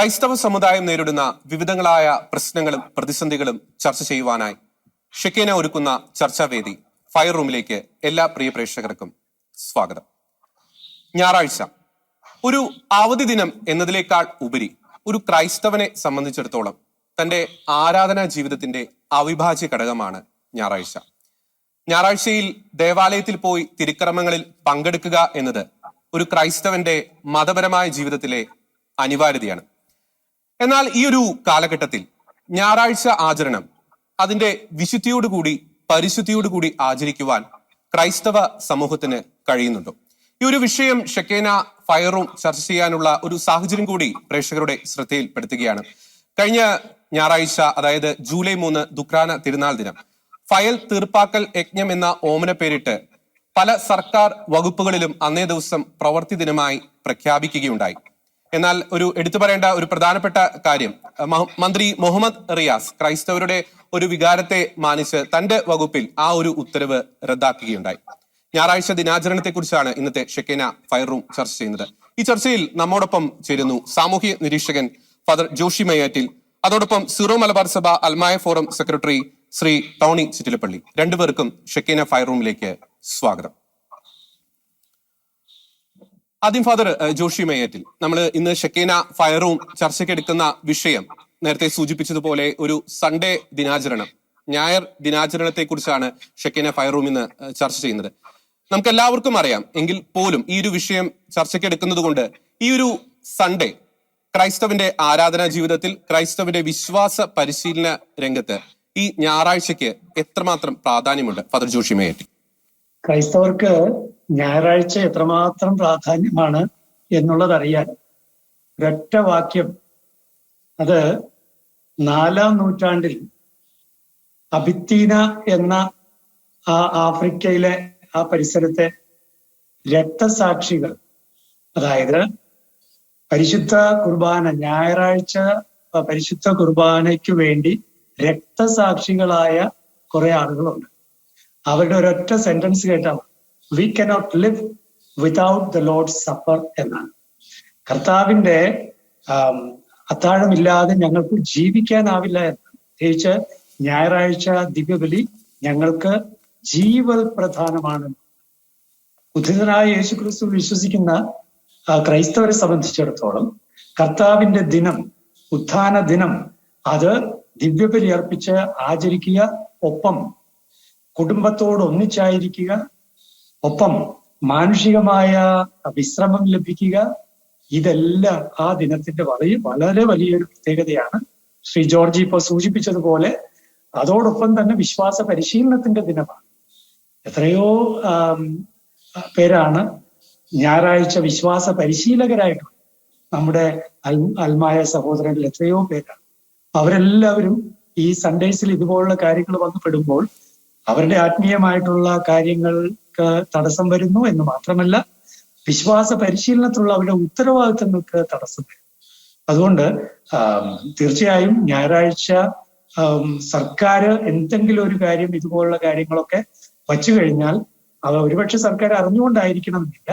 ക്രൈസ്തവ സമുദായം നേരിടുന്ന വിവിധങ്ങളായ പ്രശ്നങ്ങളും പ്രതിസന്ധികളും ചർച്ച ചെയ്യുവാനായി ഷെക്കേന ഒരുക്കുന്ന ചർച്ചാവേദി ഫയർ റൂമിലേക്ക് എല്ലാ പ്രിയ പ്രേക്ഷകർക്കും സ്വാഗതം. ഞായറാഴ്ച. ഒരു അവധി ദിനം എന്നതിലേക്കാൾ ഉപരി ഒരു ക്രൈസ്തവനെ സംബന്ധിച്ചിടത്തോളം തന്റെ ആരാധനാ ജീവിതത്തിന്റെ അവിഭാജ്യ ഘടകമാണ് ഞായറാഴ്ച. ഞായറാഴ്ചയിൽ ദേവാലയത്തിൽ പോയി തിരുക്രമങ്ങളിൽ പങ്കെടുക്കുക എന്നത് ഒരു ക്രൈസ്തവന്റെ മതപരമായ ജീവിതത്തിലെ അനിവാര്യതയാണ്. എന്നാൽ ഈ ഒരു കാലഘട്ടത്തിൽ ഞായറാഴ്ച ആചരണം അതിന്റെ വിശുദ്ധിയോടുകൂടി പരിശുദ്ധിയോടുകൂടി ആചരിക്കുവാൻ ക്രൈസ്തവ സമൂഹത്തിന് കഴിയുന്നുണ്ടോ. ഈ ഒരു വിഷയം ഷെക്കേന ഫയറും ചർച്ച ചെയ്യാനുള്ള ഒരു സാഹചര്യം കൂടി പ്രേക്ഷകരുടെ ശ്രദ്ധയിൽപ്പെടുത്തുകയാണ്. കഴിഞ്ഞ ഞായറാഴ്ച അതായത് ജൂലൈ മൂന്ന് ദുക്രാന തിരുനാൾ ദിനം ഫയൽ തീർപ്പാക്കൽ യജ്ഞം എന്ന ഓമന പേരിട്ട് പല സർക്കാർ വകുപ്പുകളിലും അന്നേ ദിവസം പ്രവൃത്തി ദിനമായി പ്രഖ്യാപിക്കുകയുണ്ടായി. എന്നാൽ ഒരു എടുത്തു പറയേണ്ട ഒരു പ്രധാനപ്പെട്ട കാര്യം മന്ത്രി മുഹമ്മദ് റിയാസ് ക്രൈസ്തവരുടെ ഒരു വികാരത്തെ മാനിച്ച് തന്റെ വകുപ്പിൽ ആ ഒരു ഉത്തരവ് റദ്ദാക്കുകയുണ്ടായി. ഞായറാഴ്ച ദിനാചരണത്തെ കുറിച്ചാണ് ഇന്നത്തെ ഷെക്കേന ഫയർ റൂം ചർച്ച ചെയ്യുന്നത്. ഈ ചർച്ചയിൽ നമ്മോടൊപ്പം ചേരുന്നു സാമൂഹ്യ നിരീക്ഷകൻ ഫാദർ ജോഷി മയ്യാറ്റിൽ അതോടൊപ്പം സിറോ മലബാർ സഭ അൽമായ forum secretary Shri Tony Chittilappilly. രണ്ടുപേർക്കും ഷെക്കേന ഫയർ റൂമിലേക്ക് സ്വാഗതം. ആദ്യം ഫാദർ ജോഷി മേയറ്റിൽ നമ്മൾ ഇന്ന് ഷെക്കേന ഫയർ റൂം ചർച്ചയ്ക്ക് എടുക്കുന്ന വിഷയം നേരത്തെ സൂചിപ്പിച്ചതുപോലെ ഒരു സൺഡേ ദിനാചരണം ഞായർ ദിനാചരണത്തെ കുറിച്ചാണ് ഷെക്കേന റൂം ഇന്ന് ചർച്ച ചെയ്യുന്നത്. നമുക്ക് എല്ലാവർക്കും അറിയാം എങ്കിൽ പോലും ഈ ഒരു വിഷയം ചർച്ചയ്ക്കെടുക്കുന്നത് കൊണ്ട് ഈ ഒരു സൺഡേ ക്രൈസ്തവന്റെ ആരാധനാ ജീവിതത്തിൽ ക്രൈസ്തവന്റെ വിശ്വാസ പരിശീലന രംഗത്ത് ഈ ഞായറാഴ്ചക്ക് എത്രമാത്രം പ്രാധാന്യമുണ്ട്? ഫാദർ ജോഷി മേയറ്റി ക്രൈസ്തവർക്ക് ഞായറാഴ്ച എത്രമാത്രം പ്രാധാന്യമാണ് എന്നുള്ളത് അറിയാൻ ഒരൊറ്റ വാക്യം. അത് നാലാം നൂറ്റാണ്ടിൽ അബിത്തീന എന്ന ആ ആഫ്രിക്കയിലെ ആ പരിസരത്തെ രക്തസാക്ഷികൾ അതായത് പരിശുദ്ധ കുർബാന ഞായറാഴ്ച പരിശുദ്ധ കുർബാനയ്ക്ക് വേണ്ടി രക്തസാക്ഷികളായ കുറെ ആളുകളുണ്ട്. അവരുടെ ഒരൊറ്റ സെന്റൻസ് കേട്ടാൽ we cannot live without the Lord supper എന്നാണ്. കർത്താവിന്റെ അത്താഴമില്ലാതെ ഞങ്ങൾക്ക് ജീവിക്കാനാവില്ല എന്ന് പ്രത്യേകിച്ച് ഞായറാഴ്ച ദിവ്യബലി ഞങ്ങൾക്ക് ജീവൽ പ്രധാനമാണ് ഉദ്ധിതനായ യേശു ക്രിസ്തു വിശ്വസിക്കുന്ന ക്രൈസ്തവരെ സംബന്ധിച്ചിടത്തോളം കർത്താവിന്റെ ദിനം ഉത്ഥാന ദിനം അത് ദിവ്യബലി അർപ്പിച്ച് ആചരിക്കുക ഒപ്പം കുടുംബത്തോട് ഒന്നിച്ചായിരിക്കുക ഒപ്പം മാനുഷികമായ വിശ്രമം ലഭിക്കുക ഇതെല്ലാം ആ ദിനത്തിന്റെ വളരെ വളരെ വലിയൊരു പ്രത്യേകതയാണ്. ശ്രീ ജോർജി ഇപ്പൊ സൂചിപ്പിച്ചതുപോലെ അതോടൊപ്പം തന്നെ വിശ്വാസ പരിശീലനത്തിന്റെ ദിനമാണ്. എത്രയോ പേരാണ് ഞായറാഴ്ച വിശ്വാസ പരിശീലകരായിട്ട് നമ്മുടെ അൽ അൽമായ സഹോദരങ്ങളിൽ എത്രയോ പേരാണ്. അവരെല്ലാവരും ഈ സൺഡേസിൽ ഇതുപോലുള്ള കാര്യങ്ങൾ വന്നു പെടുമ്പോൾ അവരുടെ ആത്മീയമായിട്ടുള്ള കാര്യങ്ങൾക്ക് തടസ്സം വരുന്നു എന്ന് മാത്രമല്ല വിശ്വാസ പരിശീലനത്തിലുള്ള അവരുടെ ഉത്തരവാദിത്തങ്ങൾക്ക് തടസ്സം വരും. അതുകൊണ്ട് തീർച്ചയായും ഞായറാഴ്ച സർക്കാർ എന്തെങ്കിലും ഒരു കാര്യം ഇതുപോലുള്ള കാര്യങ്ങളൊക്കെ വച്ചു കഴിഞ്ഞാൽ അവ ഒരുപക്ഷെ സർക്കാർ അറിഞ്ഞുകൊണ്ടായിരിക്കണം എന്നില്ല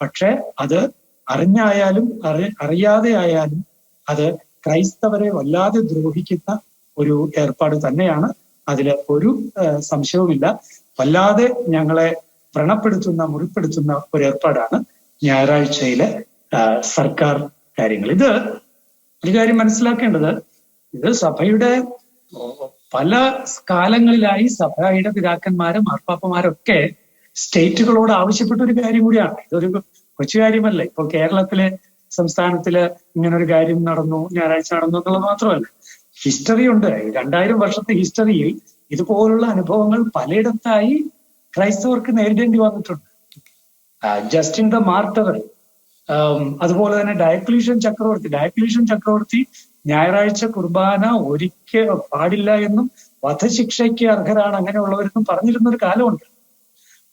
പക്ഷെ അത് അറിഞ്ഞായാലും അറി അറിയാതെ ആയാലും അത് ക്രൈസ്തവരെ വല്ലാതെ ദ്രോഹിക്കുന്ന ഒരു ഏർപ്പാട് തന്നെയാണ്. അതിൽ ഒരു സംശയവുമില്ല. വല്ലാതെ ഞങ്ങളെ വ്രണപ്പെടുത്തുന്ന മുറിപ്പെടുത്തുന്ന ഒരു ഏർപ്പാടാണ് ഞായറാഴ്ചയിലെ സർക്കാർ കാര്യങ്ങൾ. ഇത് ഒരു കാര്യം മനസ്സിലാക്കേണ്ടത്. ഇത് സഭയുടെ പല കാലങ്ങളിലായി സഭയുടെ പിതാക്കന്മാരും മാർപ്പാപ്പമാരൊക്കെ സ്റ്റേറ്റുകളോട് ആവശ്യപ്പെട്ട ഒരു കാര്യം കൂടിയാണ്. ഇതൊരു കൊച്ചു കാര്യമല്ല. ഇപ്പോൾ കേരളത്തിലെ സംസ്ഥാനത്തിൽ ഇങ്ങനൊരു കാര്യം നടന്നു ഞായറാഴ്ച നടന്നു എന്നുള്ളത് മാത്രമല്ല. ഹിസ്റ്ററി ഉണ്ട് രണ്ടായിരം വർഷത്തെ ഹിസ്റ്ററിയിൽ ഇതുപോലുള്ള അനുഭവങ്ങൾ പലയിടത്തായി ക്രൈസ്തവർക്ക് നേരിടേണ്ടി വന്നിട്ടുണ്ട്. ജസ്റ്റിൻ ദ മാർട്ടർ അതുപോലെ തന്നെ ഡയക്ലീഷൻ ചക്രവർത്തി. ഡയക്ലീഷൻ ചക്രവർത്തി ഞായറാഴ്ച കുർബാന ഒരിക്കൽ പാടില്ല എന്നും വധശിക്ഷയ്ക്ക് അർഹരാണ് അങ്ങനെയുള്ളവരെന്നും പറഞ്ഞിരുന്ന ഒരു കാലമുണ്ട്.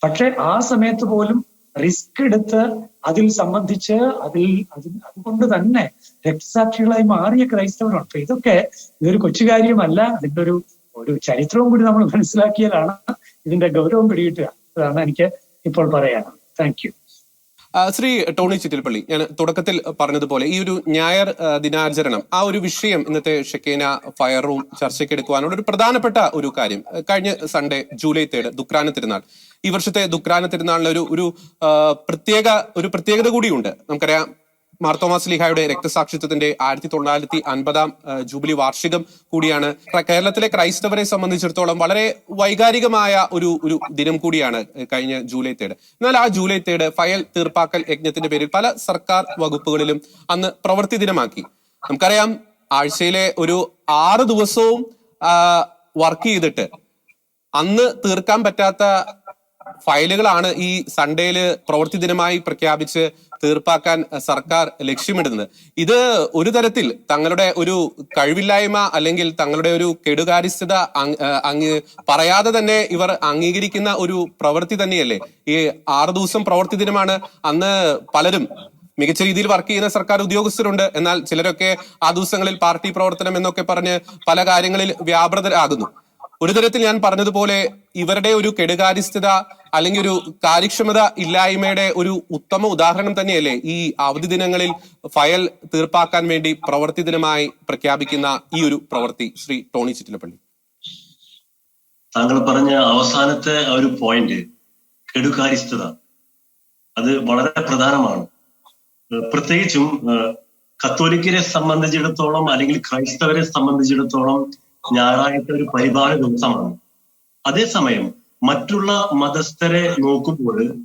പക്ഷെ ആ സമയത്ത് പോലും റിസ്ക് എടുത്ത് അതിൽ സംബന്ധിച്ച് അതിൽ അതിൽ അതുകൊണ്ട് തന്നെ രക്തസാക്ഷികളായി മാറിയ ക്രൈസ്തവരുണ്ട്. ഇതൊക്കെ ഇതൊരു കൊച്ചു കാര്യമല്ല അതിന്റെ ഒരു ഒരു ചരിത്രവും കൂടി നമ്മൾ മനസ്സിലാക്കിയതാണ് ഇതിന്റെ ഗൗരവം പിടികിട്ടുക. അതാണ് എനിക്ക് ഇപ്പോൾ പറയാനുള്ളത്. താങ്ക് യു ശ്രീ ടോണി ചിറ്റിൽപ്പള്ളി ഞാൻ തുടക്കത്തിൽ പറഞ്ഞതുപോലെ ഈ ഒരു ഞായർ ദിനാചരണം ആ ഒരു വിഷയം ഇന്നത്തെ ഷെക്കേന ഫയർ റൂം ചർച്ചയ്ക്ക് എടുക്കുവാനുള്ള ഒരു പ്രധാനപ്പെട്ട ഒരു കാര്യം. കഴിഞ്ഞ സൺഡേ ജൂലൈ തേർഡ് ദുക്രാന തിരുനാൾ. ഈ വർഷത്തെ ദുക്രാന തിരുനാളിന് ഒരു ഒരു പ്രത്യേക ഒരു പ്രത്യേകത കൂടിയുണ്ട്. നമുക്കറിയാം മാർത്തോമാസ് ലിഹായുടെ രക്തസാക്ഷിത്വത്തിന്റെ ആയിരത്തി തൊള്ളായിരത്തി അൻപതാം ജൂബിലി വാർഷികം കൂടിയാണ്. കേരളത്തിലെ ക്രൈസ്തവരെ സംബന്ധിച്ചിടത്തോളം വളരെ വൈകാരികമായ ഒരു ഒരു ദിനം കൂടിയാണ് കഴിഞ്ഞ ജൂലൈ തേർഡ് എന്നാൽ ആ ജൂലൈ തേർഡ് ഫയൽ തീർപ്പാക്കൽ യജ്ഞത്തിന്റെ പേരിൽ പല സർക്കാർ വകുപ്പുകളിലും അന്ന് പ്രവൃത്തി ദിനമാക്കി. നമുക്കറിയാം ആഴ്ചയിലെ ഒരു ആറ് ദിവസവും വർക്ക് ചെയ്തിട്ട് അന്ന് തീർക്കാൻ പറ്റാത്ത ഫയലുകളാണ് ഈ സൺഡേയിൽ പ്രവൃത്തി ദിനമായി പ്രഖ്യാപിച്ച് തീർപ്പാക്കാൻ സർക്കാർ ലക്ഷ്യമിടുന്നത്. ഇത് ഒരു തരത്തിൽ തങ്ങളുടെ ഒരു കഴിവില്ലായ്മ അല്ലെങ്കിൽ തങ്ങളുടെ ഒരു കെടുകാര്യസ്ഥത പറയാതെ തന്നെ ഇവർ അംഗീകരിക്കുന്ന ഒരു പ്രവൃത്തി തന്നെയല്ലേ? ഈ ആറു ദിവസം പ്രവൃത്തി ദിനമാണ്. അന്ന് പലരും മികച്ച രീതിയിൽ വർക്ക് ചെയ്യുന്ന സർക്കാർ ഉദ്യോഗസ്ഥരുണ്ട്. എന്നാൽ ചിലരൊക്കെ ആ ദിവസങ്ങളിൽ പാർട്ടി പ്രവർത്തനം എന്നൊക്കെ പറഞ്ഞ് പല കാര്യങ്ങളിൽ വ്യാപൃതരാകുന്നു. ഒരു തരത്തിൽ ഞാൻ പറഞ്ഞതുപോലെ ഇവരുടെ ഒരു കെടുകാര്യസ്ഥത അല്ലെങ്കിൽ ഒരു കാര്യക്ഷമത ഇല്ലായ്മയുടെ ഒരു ഉത്തമ ഉദാഹരണം തന്നെയല്ലേ ഈ അവധി ദിനങ്ങളിൽ ഫയൽ തീർപ്പാക്കാൻ വേണ്ടി പ്രവൃത്തി ദിനമായി പ്രഖ്യാപിക്കുന്ന ഈ ഒരു പ്രവൃത്തി ശ്രീ ടോണി ചിറ്റിലപ്പള്ളി? താങ്കൾ പറഞ്ഞ അവസാനത്തെ ആ ഒരു പോയിന്റ് കെടുകാര്യസ്ഥത അത് വളരെ പ്രധാനമാണ്. പ്രത്യേകിച്ചും കത്തോലിക്കരെ സംബന്ധിച്ചിടത്തോളം അല്ലെങ്കിൽ ക്രൈസ്തവരെ സംബന്ധിച്ചിടത്തോളം ഞായറാഴ്ച ഒരു പരിപാല ദിവസമാണ്. അതേസമയം മറ്റുള്ള മതസ്ഥരെ നോക്കുമ്പോൾ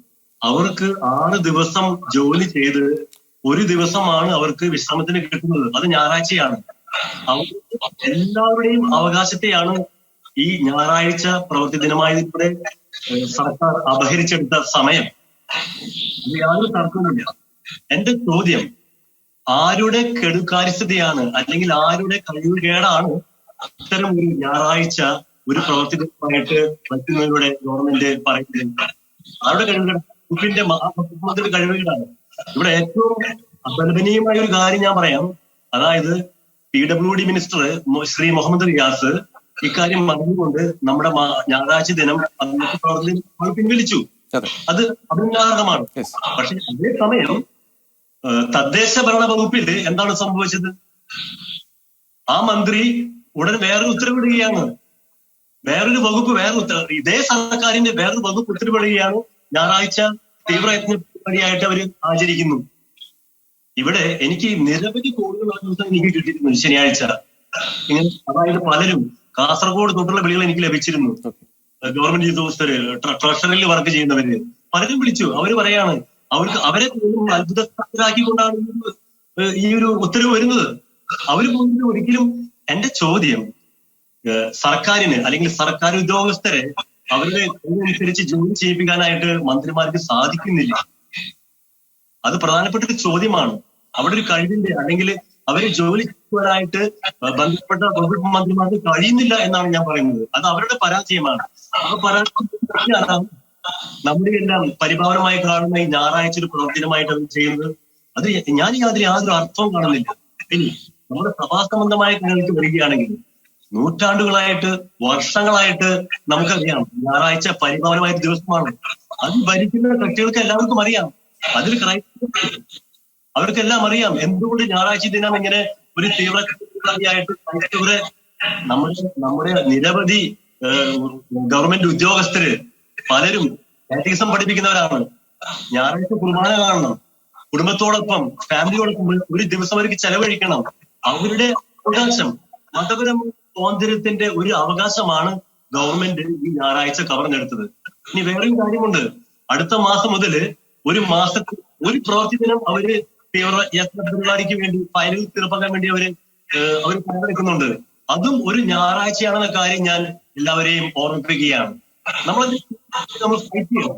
അവർക്ക് ആറ് ദിവസം ജോലി ചെയ്ത് ഒരു ദിവസമാണ് അവർക്ക് വിശ്രമത്തിന് കിട്ടുന്നത്. അത് ഞായറാഴ്ചയാണ്. എല്ലാവരുടെയും അവകാശത്തെയാണ് ഈ ഞായറാഴ്ച പ്രവൃത്തി ദിനമായതിലൂടെ സർക്കാർ അപഹരിച്ചെടുത്ത സമയം. യാതൊരു തർക്കവുമില്ല. എന്റെ ചോദ്യം ആരുടെ കെടുകാര്യസ്ഥതയാണ് അല്ലെങ്കിൽ ആരുടെ കഴിവുകേടാണ് ഇത്തരം ഒരു ഞായറാഴ്ച ഒരു പ്രവൃത്തി ദിനമായിട്ട് വയ്ക്കുന്നതിലൂടെ ഗവൺമെന്റ് പറയുന്നത് ആരുടെ കഴിവുകേട് കുപ്പിന്റെ കഴിവുകളാണ്. കഴിവുകേടാണ് ഇവിടെ ഏറ്റവും അപലപനീയമായ ഒരു കാര്യം ഞാൻ പറയാം. അതായത് P W D minister Shri Muhammad Riyas ഇക്കാര്യം മറന്നുകൊണ്ട് നമ്മുടെ ഞായറാഴ്ച ദിനം അന്നത്തെ പ്രവർത്തനം പിൻവലിച്ചു. അതെ. യെസ് പക്ഷെ അതേ സമയം തദ്ദേശ ഭരണ വകുപ്പിൽ എന്താണ് സംഭവിച്ചത്? ആ മന്ത്രി ഉടൻ വേറൊരു ഉത്തരവിടുകയാണ് വേറൊരു വകുപ്പ് വേറെ ഉത്തരവ് ഇതേ സർക്കാരിന്റെ വേറൊരു വകുപ്പ് ഉത്തരവിടുകയാണ് ഞായറാഴ്ച തീവ്രയത്ന പരിപാടിയായിട്ട് അവർ ആചരിക്കുന്നു. ഇവിടെ എനിക്ക് നിരവധി കോളുകൾ എനിക്ക് കിട്ടിയിരുന്നു ശനിയാഴ്ച. ഇങ്ങനെ അതായത് പലരും കാസർഗോഡ് തൊട്ടുള്ള വിളികൾ എനിക്ക് ലഭിച്ചിരുന്നു. ഗവൺമെന്റ് ഉദ്യോഗസ്ഥര് ട്രഷറിൽ വർക്ക് ചെയ്യുന്നവര്. പലരും വിളിച്ചു. അവർ പറയാണ് അവർക്ക് അവരെ അത്ഭുതരാക്കിക്കൊണ്ടാണ് ഈ ഒരു, ഉത്തരവ് വരുന്നത്. അവർ പോലും ഒരിക്കലും എന്റെ ചോദ്യം സർക്കാരിന് അല്ലെങ്കിൽ സർക്കാർ ഉദ്യോഗസ്ഥരെ അവരുടെ അനുസരിച്ച് ജോലി ചെയ്യിപ്പിക്കാനായിട്ട് മന്ത്രിമാർക്ക് സാധിക്കുന്നില്ല. അത് പ്രധാനപ്പെട്ട ഒരു ചോദ്യമാണ്. അവിടെ ഒരു കഴിവിന്റെ അല്ലെങ്കിൽ അവർ ജോലി ചെയ്യുവാനായിട്ട് ബന്ധപ്പെട്ട വകുപ്പ് മന്ത്രിമാർക്ക് കഴിയുന്നില്ല എന്നാണ് ഞാൻ പറയുന്നത്. അത് അവരുടെ പരാജയമാണ്. ആ പരാജയം നമ്മുടെ എല്ലാം പരിഭാവനമായി കാണുന്ന ഈ ഞായറാഴ്ച ഒരു പ്രവർത്തനമായിട്ട് അത് ചെയ്യുന്നത്. അത് ഞാൻ യാതൊരു യാതൊരു അർത്ഥവും കാണുന്നില്ല. നമ്മുടെ സഭാസംബന്ധമായ കാര്യങ്ങൾക്ക് വരികയാണെങ്കിൽ നൂറ്റാണ്ടുകളായിട്ട് വർഷങ്ങളായിട്ട് നമുക്കറിയാം. ഞായറാഴ്ച പരിപാലമായ ദിവസമാണ്. അത് ഭരിക്കുന്ന കക്ഷികൾക്ക് എല്ലാവർക്കും അറിയാം. അതിൽ അവർക്കെല്ലാം അറിയാം എന്തുകൊണ്ട് ഞായറാഴ്ച ദിനം ഇങ്ങനെ ഒരു തീവ്രവാദിയായിട്ട് നമ്മുടെ നമ്മുടെ നിരവധി ഗവൺമെന്റ് ഉദ്യോഗസ്ഥര് പലരും കാറ്റീസം പഠിപ്പിക്കുന്നവരാണ്. ഞായറാഴ്ച കുർബാന കാണണം. കുടുംബത്തോടൊപ്പം ഫാമിലിയോടൊപ്പം ഒരു ദിവസം അവർക്ക് ചെലവഴിക്കണം. അവരുടെ അവകാശം. മതപരമായ സ്വാതന്ത്ര്യത്തിന്റെ ഒരു അവകാശമാണ് ഗവൺമെന്റ് ഈ ഞായറാഴ്ച കവർന്നെടുത്തത് ഇനി വേറെയും കാര്യമുണ്ട്. അടുത്ത മാസം മുതൽ ഒരു മാസത്തിൽ ഒരു പ്രവൃത്തി ദിനം അവർ തീവ്ര പരിപാടിക്ക് വേണ്ടി ഫയലിൽ തീർപ്പാക്കാൻ വേണ്ടി അവർ അവർ പങ്കെടുക്കുന്നുണ്ട് അതും ഒരു ഞായറാഴ്ചയാണെന്ന കാര്യം ഞാൻ എല്ലാവരെയും ഓർമ്മിപ്പിക്കുകയാണ്. നമ്മൾ നമ്മൾ ചെയ്യണം.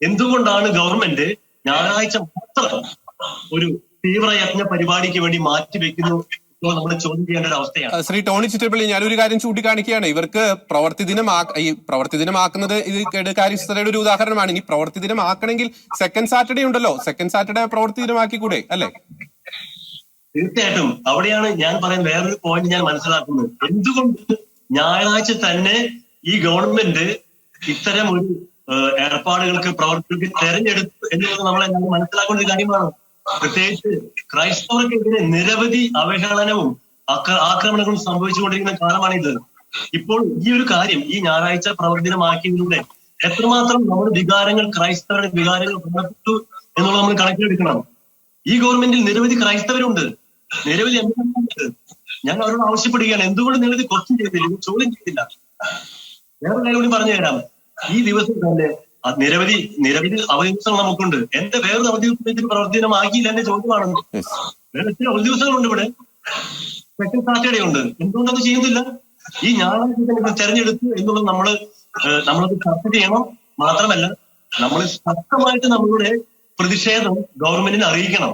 എന്തുകൊണ്ടാണ് ഗവൺമെന്റ് ഞായറാഴ്ച മാത്രം ഒരു തീവ്രയത്ന പരിപാടിക്ക് വേണ്ടി മാറ്റിവെക്കുന്നു വെക്കുന്നു. നമ്മൾ ചോദ്യം ചെയ്യേണ്ട ഒരു അവസ്ഥയാണ്. ശ്രീ ടോണി ചിറ്റപ്പള്ളി ഞാനൊരു കാര്യം ചൂണ്ടിക്കാണിക്കുകയാണ്. ഇവർക്ക് പ്രവർത്തി ദിനം ഈ പ്രവർത്തി ദിനമാക്കുന്നത് ഇത് കെടുകാര്യസ്ഥതയുടെ ഒരു ഉദാഹരണമാണ്. ഇനി പ്രവർത്തി ദിനം ആക്കണമെങ്കിൽ സെക്കൻഡ് സാറ്റർഡേ ഉണ്ടല്ലോ. സെക്കൻഡ് സാറ്റർഡേ പ്രവർത്തി ദിനമാക്കി കൂടെ അല്ലേ? തീർച്ചയായിട്ടും. അവിടെയാണ് ഞാൻ പറയുന്നത് വേറൊരു പോയിന്റ് ഞാൻ മനസ്സിലാക്കുന്നത്. എന്തുകൊണ്ട് ഞായറാഴ്ച തന്നെ ഈ ഗവൺമെന്റ് ഇത്തരം ഒരു ഏർപ്പാടുകൾക്ക് പ്രവർത്തികൾക്ക് തെരഞ്ഞെടുത്തു എന്നുള്ളത് നമ്മളെ മനസ്സിലാക്കേണ്ട ഒരു കാര്യമാണ്. പ്രത്യേകിച്ച് ക്രൈസ്തവർക്കെതിരെ നിരവധി അവഹേളനവും ആക്രമണങ്ങളും സംഭവിച്ചുകൊണ്ടിരിക്കുന്ന കാലമാണിത്. ഇപ്പോൾ ഈ ഒരു കാര്യം ഈ ഞായറാഴ്ച പ്രവർത്തനമാക്കിയതിലൂടെ എത്രമാത്രം നമ്മുടെ വികാരങ്ങൾ ക്രൈസ്തവരുടെ വികാരങ്ങൾ ബന്ധപ്പെട്ടു എന്നുള്ളത് നമ്മൾ കണക്കിലെടുക്കണം. ഈ ഗവൺമെന്റിൽ നിരവധി ക്രൈസ്തവരുണ്ട്. നിരവധി എം ഉണ്ട് ഞാൻ അവരോട് ആവശ്യപ്പെടുകയാണ്. എന്തുകൊണ്ട് നിരവധി കുറച്ചും ചെയ്തില്ല? ചോദ്യം ചെയ്തില്ല. വേറെ കാര്യം കൂടി പറഞ്ഞു തരാം ഈ ദിവസം തന്നെ നിരവധി നിരവധി അവധി ദിവസങ്ങൾ നമുക്കുണ്ട്. എന്റെ വേറൊരു അവധി ദിവസത്തിൽ പ്രവർത്തനമാകിയില്ല എന്റെ ചോദ്യമാണ്. വേറെ എത്ര അവധി ദിവസങ്ങളുണ്ട് ഇവിടെ? സെക്കൻഡ് സാറ്റർഡേ ഉണ്ട് എന്തുകൊണ്ടത് ചെയ്യുന്നില്ല? ഈ ഞായറാഴ്ച തെരഞ്ഞെടുത്തു എന്നുള്ളത് നമ്മൾ ഏഹ്, നമ്മളത് ചർച്ച ചെയ്യണം. മാത്രമല്ല നമ്മൾ ശക്തമായിട്ട് നമ്മളുടെ പ്രതിഷേധം ഗവൺമെന്റിനെ അറിയിക്കണം.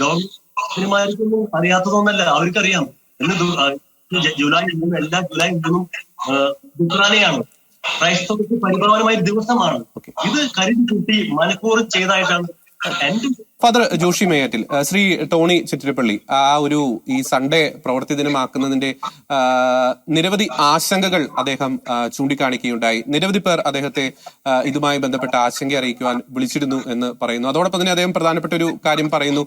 ഗവൺമെന്റ് അറിയാത്തതൊന്നല്ല അവർക്കറിയാം. ഇന്ന് ജൂലൈ എല്ലാ ജൂലൈ മൂന്നും ദുഃഖാനയാണ് ക്രൈസ്തവർക്ക് പരിപാലനമായ ദിവസമാണ്. ഇത് കരുതി കൂട്ടി മനഃപൂർവം ചെയ്തതായിട്ടാണ് എന്റെ ഫാദർ ജോഷി മേയറ്റിൽ ശ്രീ ടോണി ചിറ്റിരപ്പള്ളി ആ ഒരു ഈ സൺഡേ പ്രവൃത്തി ദിനമാക്കുന്നതിന്റെ നിരവധി ആശങ്കകൾ അദ്ദേഹം ചൂണ്ടിക്കാണിക്കുകയുണ്ടായി. നിരവധി പേർ അദ്ദേഹത്തെ ഇതുമായി ബന്ധപ്പെട്ട ആശങ്ക അറിയിക്കുവാൻ വിളിച്ചിരുന്നു എന്ന് പറയുന്നു. അതോടൊപ്പം തന്നെ അദ്ദേഹം പ്രധാനപ്പെട്ട ഒരു കാര്യം പറയുന്നു.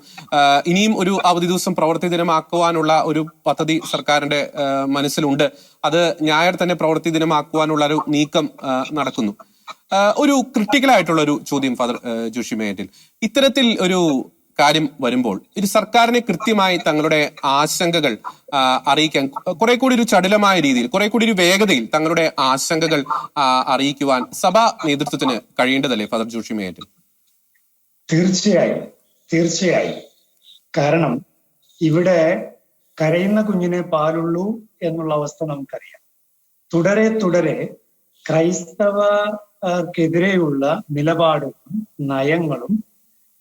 ഇനിയും ഒരു അവധി ദിവസം പ്രവൃത്തി ദിനമാക്കുവാനുള്ള ഒരു പദ്ധതി സർക്കാരിന്റെ മനസ്സിലുണ്ട്. അത് ഞായർ തന്നെ പ്രവൃത്തി ദിനമാക്കുവാനുള്ള ഒരു നീക്കം നടക്കുന്നു. ഒരു ക്രിട്ടിക്കൽ ആയിട്ടുള്ള ഒരു ചോദ്യം ഫാദർ ജോഷി മേയറ്റിൽ. ഇത്തരത്തിൽ ഒരു കാര്യം വരുമ്പോൾ ഇത് സർക്കാരിനെ കൃത്യമായി തങ്ങളുടെ ആശങ്കകൾ അറിയിക്കാൻ കുറെ കൂടി ഒരു ചടുലമായ രീതിയിൽ കുറെ കൂടി ഒരു വേഗതയിൽ തങ്ങളുടെ ആശങ്കകൾ അറിയിക്കുവാൻ സഭാ നേതൃത്വത്തിന് കഴിയേണ്ടതല്ലേ ഫാദർ ജോഷി മേയറ്റിൽ? തീർച്ചയായും തീർച്ചയായും. കാരണം ഇവിടെ കരയുന്ന കുഞ്ഞിനെ പാലുള്ളൂ എന്നുള്ള അവസ്ഥ നമുക്കറിയാം. തുടരെ തുടരെ ക്രൈസ്തവർക്കെതിരെയുള്ള നിലപാടുകളും നയങ്ങളും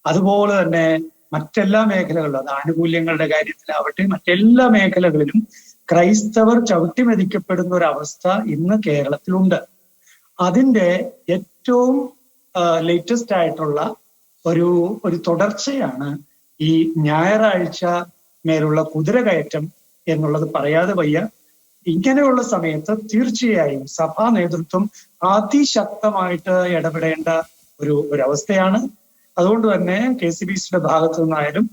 അതുപോലെ തന്നെ മറ്റെല്ലാ മേഖലകളിലും അത് ആനുകൂല്യങ്ങളുടെ കാര്യത്തിലാവട്ടെ മറ്റെല്ലാ മേഖലകളിലും ക്രൈസ്തവർ ചവിട്ടിമെതിക്കപ്പെടുന്ന ഒരു അവസ്ഥ ഇന്ന് കേരളത്തിലുണ്ട്. അതിന്റെ ഏറ്റവും ലേറ്റസ്റ്റ് ആയിട്ടുള്ള ഒരു ഒരു തുടർച്ചയാണ് ഈ ഞായറാഴ്ച മേലുള്ള കുതിരകയറ്റം എന്നുള്ളത് പറയാതെ വയ്യ. ഇങ്ങനെയുള്ള സമയത്ത് തീർച്ചയായും സഭാ നേതൃത്വം അതിശക്തമായിട്ട് ഇടപെടേണ്ട ഒരു ഒരവസ്ഥയാണ്. അതുകൊണ്ട് തന്നെ കെ സി ബി സിയുടെ ഭാഗത്തു നിന്നായാലും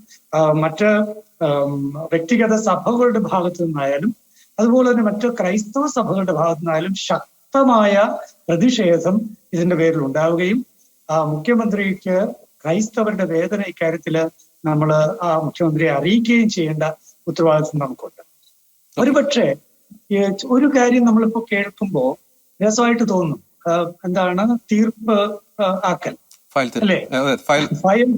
മറ്റ് വ്യക്തിഗത സഭകളുടെ ഭാഗത്തു നിന്നായാലും അതുപോലെ തന്നെ മറ്റ് ക്രൈസ്തവ സഭകളുടെ ഭാഗത്തു നിന്നായാലും ശക്തമായ പ്രതിഷേധം ഇതിന്റെ പേരിൽ ഉണ്ടാവുകയും ആ മുഖ്യമന്ത്രിക്ക് ക്രൈസ്തവരുടെ വേദന ഇക്കാര്യത്തിൽ നമ്മൾ ആ മുഖ്യമന്ത്രിയെ അറിയിക്കുകയും ചെയ്യേണ്ട ഉത്തരവാദിത്വം നമുക്കുണ്ട്. ഒരുപക്ഷെ ഒരു കാര്യം നമ്മളിപ്പോ കേൾക്കുമ്പോ രസമായിട്ട് തോന്നും. എന്താണ്? തീർപ്പ് ആക്കൽ. അല്ലേ? ഫയൽ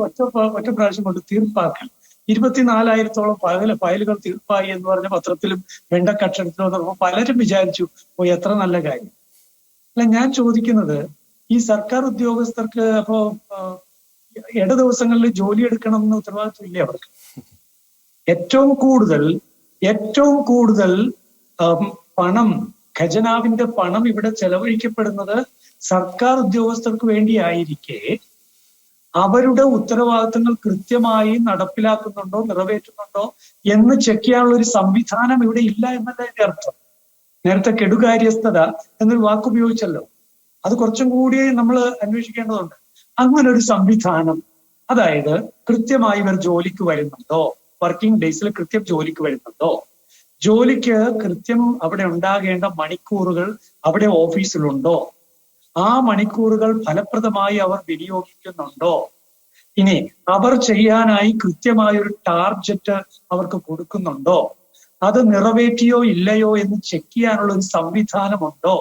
ഒറ്റ പ്ര- ഒറ്റ പ്രാവശ്യം കൊണ്ട് തീർപ്പാക്കൽ. ഇരുപത്തിനാലായിരത്തോളം പകല ഫയലുകൾ തീർപ്പായി എന്ന് പറഞ്ഞ പത്രത്തിലും വെണ്ടക്കക്ഷരത്തിലും വന്നപ്പോ പലരും വിചാരിച്ചു ഓ എത്ര നല്ല കാര്യം. അല്ല ഞാൻ ചോദിക്കുന്നത് ഈ സർക്കാർ ഉദ്യോഗസ്ഥർക്ക് അപ്പോ ഇട ദിവസങ്ങളിൽ ജോലി എടുക്കണം എന്ന് ഉത്തരവാദിത്വം ഇല്ലേ അവർക്ക്? ഏറ്റവും കൂടുതൽ ഏറ്റവും കൂടുതൽ പണം ഖജനാവിന്റെ പണം ഇവിടെ ചെലവഴിക്കപ്പെടുന്നത് സർക്കാർ ഉദ്യോഗസ്ഥർക്ക് വേണ്ടിയായിരിക്കെ. അവരുടെ ഉത്തരവാദിത്തങ്ങൾ കൃത്യമായി നടപ്പിലാക്കുന്നുണ്ടോ നിറവേറ്റുന്നുണ്ടോ എന്ന് ചെക്ക് ചെയ്യാനുള്ള ഒരു സംവിധാനം ഇവിടെ ഇല്ല എന്നല്ല എന്റെ അർത്ഥം. നേരത്തെ കെടുകാര്യസ്ഥത എന്നൊരു വാക്ക് ഉപയോഗിച്ചല്ലോ. അത് കുറച്ചും കൂടി നമ്മൾ അന്വേഷിക്കേണ്ടതുണ്ട്. അങ്ങനെ ഒരു സംവിധാനം അതായത് കൃത്യമായി ഇവർ ജോലിക്ക് വരുന്നുണ്ടോ? വർക്കിംഗ് ഡേയ്സിൽ കൃത്യം ജോലിക്ക് വരുന്നുണ്ടോ? ജോലിക്ക് കൃത്യം അവിടെ ഉണ്ടാകേണ്ട മണിക്കൂറുകൾ അവിടെ ഓഫീസിലുണ്ടോ? ആ മണിക്കൂറുകൾ ഫലപ്രദമായി അവർ വിനിയോഗിക്കുന്നുണ്ടോ? ഇനി അവർ ചെയ്യാനായി കൃത്യമായ ഒരു ടാർജറ്റ് അവർക്ക് കൊടുക്കുന്നുണ്ടോ? അത് നിറവേറ്റിയോ ഇല്ലയോ എന്ന് ചെക്ക് ചെയ്യാനുള്ള ഒരു സംവിധാനമുണ്ടോ?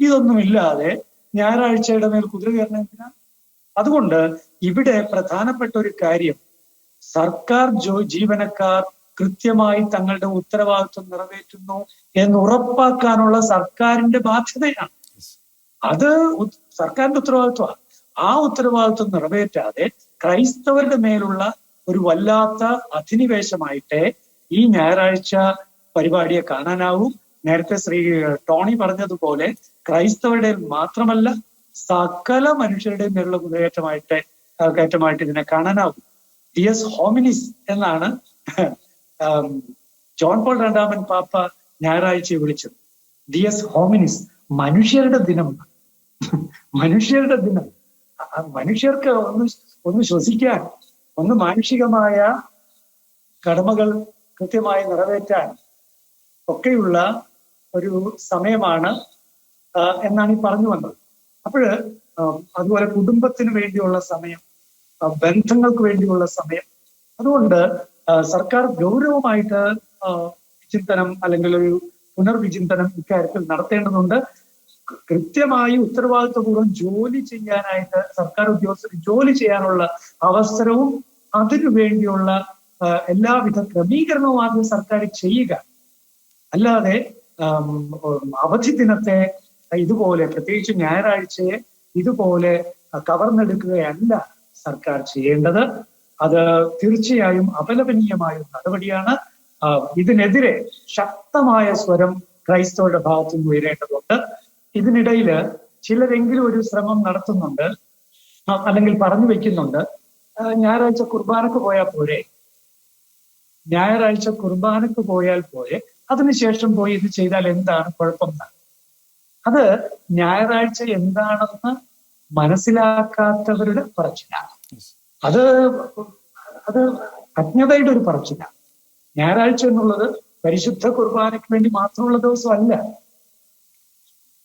ഇതൊന്നുമില്ലാതെ ഞായറാഴ്ചയുടെ മേൽ കുതിര കയറണം അതുകൊണ്ട് ഇവിടെ പ്രധാനപ്പെട്ട ഒരു കാര്യം സർക്കാർ ജോ ജീവനക്കാർ കൃത്യമായി തങ്ങളുടെ ഉത്തരവാദിത്വം നിറവേറ്റുന്നു എന്ന് ഉറപ്പാക്കാനുള്ള സർക്കാരിന്റെ ബാധ്യതയാണ്. അത് സർക്കാരിന്റെ ഉത്തരവാദിത്വമാണ്. ആ ഉത്തരവാദിത്വം നിറവേറ്റാതെ ക്രൈസ്തവരുടെ മേലുള്ള ഒരു വല്ലാത്ത അധിനിവേശമായിട്ട് ഈ ഞായറാഴ്ച പരിപാടിയെ കാണാനാവും. നേരത്തെ ശ്രീ ടോണി പറഞ്ഞതുപോലെ ക്രൈസ്തവരുടെ മാത്രമല്ല സകല മനുഷ്യരുടെയും മേലുള്ള കുതിരകയറ്റമായിട്ട് കയറ്റമായിട്ട് ഇതിനെ കാണാനാവും. ഡിയസ് ഹോമിനിസ് എന്നാണ് ജോൺ പോൾ രണ്ടാമൻ പാപ്പ ഞായറാഴ്ച വിളിച്ചത്. ഡിയസ് ഹോമിനിസ് മനുഷ്യരുടെ ദിനം. മനുഷ്യരുടെ ദിനം. മനുഷ്യർക്ക് ഒന്ന് ഒന്ന് ശ്വസിക്കാൻ ഒന്ന് മാനുഷികമായ കടമകൾ കൃത്യമായി നിറവേറ്റാൻ ഒക്കെയുള്ള ഒരു സമയമാണ് എന്നാണ് ഈ പറഞ്ഞു വന്നത്. അപ്പോഴ് അതുപോലെ കുടുംബത്തിന് വേണ്ടിയുള്ള സമയം ബന്ധങ്ങൾക്ക് വേണ്ടിയുള്ള സമയം. അതുകൊണ്ട് സർക്കാർ ഗൗരവമായിട്ട് ചിന്തനം വിചിന്തനം അല്ലെങ്കിൽ ഒരു പുനർവിചിന്തനം ഇക്കാര്യത്തിൽ നടത്തേണ്ടതുണ്ട്. കൃത്യമായി ഉത്തരവാദിത്വപൂർവം ജോലി ചെയ്യാനായിട്ട് സർക്കാർ ഉദ്യോഗസ്ഥർ ജോലി ചെയ്യാനുള്ള അവസരവും അതിനു വേണ്ടിയുള്ള എല്ലാവിധ ക്രമീകരണവും ആദ്യം സർക്കാർ ചെയ്യുക. അല്ലാതെ അവധി ദിനത്തെ ഇതുപോലെ പ്രത്യേകിച്ച് ഞായറാഴ്ചയെ ഇതുപോലെ കവർന്നെടുക്കുകയല്ല. സർക്കാർ ചെയ്യേണ്ടത്. അത് തീർച്ചയായും അപലപനീയമായ നടപടിയാണ്. ഇതിനെതിരെ ശക്തമായ സ്വരം ക്രൈസ്തവരുടെ ഭാഗത്തു നിന്ന് ഉയരേണ്ടതുണ്ട്. ഇതിനിടയിൽ ചിലരെങ്കിലും ഒരു ശ്രമം നടത്തുന്നുണ്ട് അല്ലെങ്കിൽ പറഞ്ഞു വെക്കുന്നുണ്ട്. ഞായറാഴ്ച കുർബാനക്ക് പോയാൽ പോരെ? ഞായറാഴ്ച കുർബാനക്ക് പോയാൽ പോരെ? അതിനുശേഷം പോയി ഇത് ചെയ്താൽ എന്താണ് കുഴപ്പം? അത് ഞായറാഴ്ച എന്താണെന്ന് മനസ്സിലാക്കാത്തവരുടെ പറച്ചിലാണ് അത് അത് അജ്ഞതയുടെ ഒരു പറച്ചിലാണ് ഞായറാഴ്ച എന്നുള്ളത് പരിശുദ്ധ കുർബാനയ്ക്ക് വേണ്ടി മാത്രമുള്ള ദിവസമല്ല.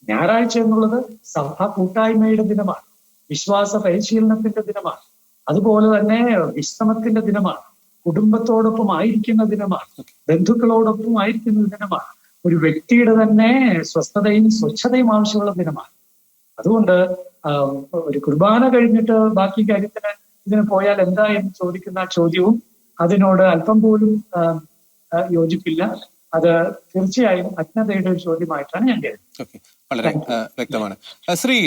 ഞായറാഴ്ച എന്നുള്ളത് സഭാ കൂട്ടായ്മയുടെ ദിനമാണ്. വിശ്വാസ പരിശീലനത്തിന്റെ ദിനമാണ്. അതുപോലെ തന്നെ വിശ്രമത്തിന്റെ ദിനമാണ്. കുടുംബത്തോടൊപ്പം ആയിരിക്കുന്ന ദിനമാണ്. ബന്ധുക്കളോടൊപ്പം ആയിരിക്കുന്ന ദിനമാണ്. ഒരു വ്യക്തിയുടെ തന്നെ സ്വസ്ഥതയും സ്വച്ഛതയും ആവശ്യമുള്ള ദിനമാണ്. അതുകൊണ്ട് ഒരു കുർബാന കഴിഞ്ഞിട്ട് ബാക്കി കാര്യത്തിന് ഇതിന് പോയാൽ എന്താ എന്ന് ചോദിക്കുന്ന ചോദ്യവും അതിനോട് അല്പം പോലും യോജിപ്പില്ല. അത് തീർച്ചയായും അജ്ഞതയുടെ ഒരു ചോദ്യമായിട്ടാണ് ഞാൻ കരുതുന്നത്. വളരെ വ്യക്തമാണ്. ശ്രീ